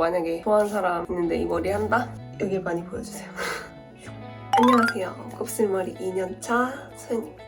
만약에 좋아하는 사람 있는데 이 머리 한다? 여길 많이 보여주세요. 안녕하세요. 곱슬머리 2년차 소연입니다.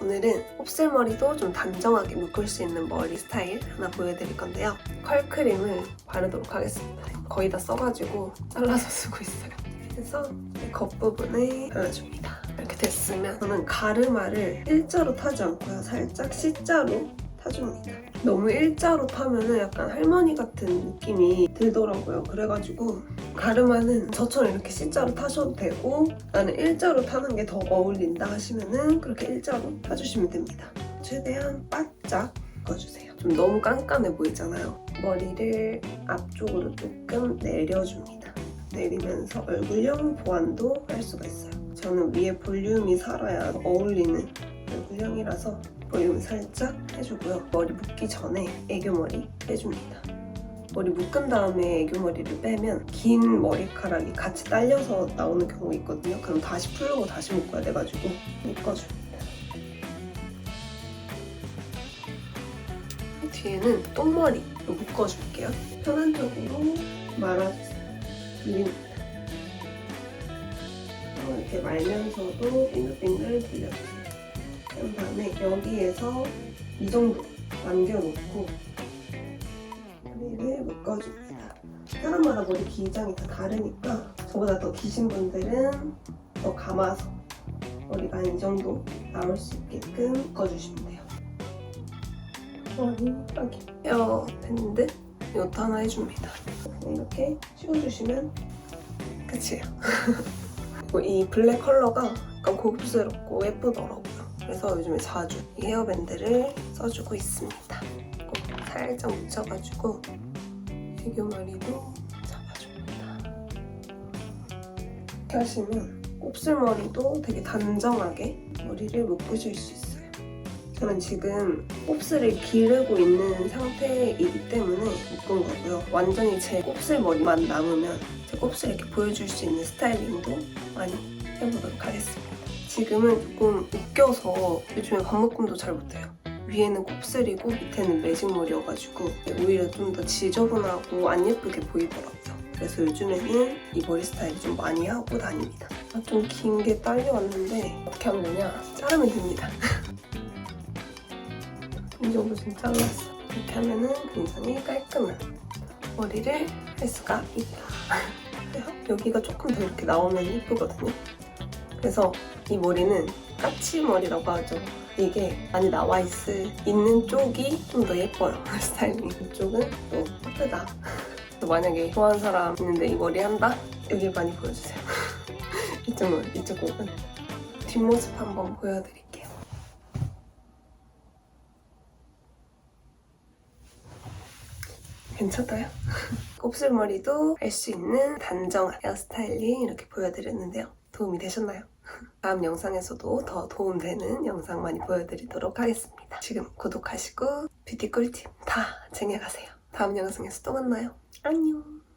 오늘은 곱슬머리도 좀 단정하게 묶을 수 있는 머리 스타일 하나 보여드릴 건데요. 컬크림을 바르도록 하겠습니다. 거의 다 써가지고 잘라서 쓰고 있어요. 그래서 이 겉부분에 발라줍니다. 이렇게 됐으면 저는 가르마를 일자로 타지 않고요. 살짝 C자로 타줍니다. 너무 일자로 타면은 약간 할머니 같은 느낌이 들더라고요. 그래가지고 가르마는 저처럼 이렇게 C자로 타셔도 되고 나는 일자로 타는 게 더 어울린다 하시면은 그렇게 일자로 타주시면 됩니다. 최대한 바짝 묶어주세요. 좀 너무 깐깐해 보이잖아요. 머리를 앞쪽으로 조금 내려줍니다. 내리면서 얼굴형 보완도 할 수가 있어요. 저는 위에 볼륨이 살아야 어울리는 얼굴형이라서 볼륨 살짝 해주고요. 머리 묶기 전에 애교머리 빼줍니다. 머리 묶은 다음에 애교머리를 빼면 긴 머리카락이 같이 딸려서 나오는 경우가 있거든요. 그럼 다시 풀고 다시 묶어야 돼가지고 묶어줍니다. 뒤에는 똥머리 묶어줄게요. 편한 쪽으로 말아주세요. 어, 이렇게 말면서도 빙글빙글 돌려주세요. 그런 다음에 여기에서 이 정도 남겨놓고 머리를 묶어줍니다. 사람마다 머리 기장이 다 다르니까 저보다 더 기신 분들은 더 감아서 머리가 한이 정도 나올 수 있게끔 묶어주시면 돼요. 머리 여기 헤어 밴드 이것도 하나 해줍니다. 이렇게 씌워주시면 끝이에요. 이 블랙 컬러가 약간 고급스럽고 예쁘더라고요. 그래서 요즘에 자주 이 헤어밴드를 써주고 있습니다. 꼭 살짝 묻혀가지고 애교머리도 잡아줍니다. 이렇게 하시면 곱슬머리도 되게 단정하게 머리를 묶으실 수 있어요. 저는 지금 곱슬을 기르고 있는 상태이기 때문에 묶은 거고요. 완전히 제 곱슬머리만 남으면 제 곱슬 이렇게 보여줄 수 있는 스타일링도 많이 해보도록 하겠습니다. 지금은 조금 웃겨서 요즘에 반묶음도 잘 못해요. 위에는 곱슬이고 밑에는 매직머리여가지고 오히려 좀 더 지저분하고 안 예쁘게 보이더라고요. 그래서 요즘에는 이 머리 스타일을 좀 많이 하고 다닙니다. 아, 좀 긴 게 딸려왔는데 어떻게 하면 되냐? 자르면 됩니다. 이 정도 좀 잘랐어. 이렇게 하면은 굉장히 깔끔한 머리를 할 수가 있다. 여기가 조금 더 이렇게 나오면 예쁘거든요. 그래서 이 머리는 까치머리라고 하죠. 이게 많이 나와 있을, 있는 쪽이 좀 더 예뻐요. 스타일링. 이쪽은 또 예쁘다. 또 만약에 좋아하는 사람 있는데 이 머리 한다? 여기 많이 보여주세요. 이쪽 머리, 이쪽 부분. 뒷모습 한번 보여드릴게요. 괜찮아요? 곱슬머리도 할 수 있는 단정한 헤어스타일링 이렇게 보여드렸는데요. 도움이 되셨나요? 다음 영상에서도 더 도움되는 영상 많이 보여드리도록 하겠습니다. 지금 구독하시고 뷰티 꿀팁 다 쟁여가세요. 다음 영상에서 또 만나요. 안녕!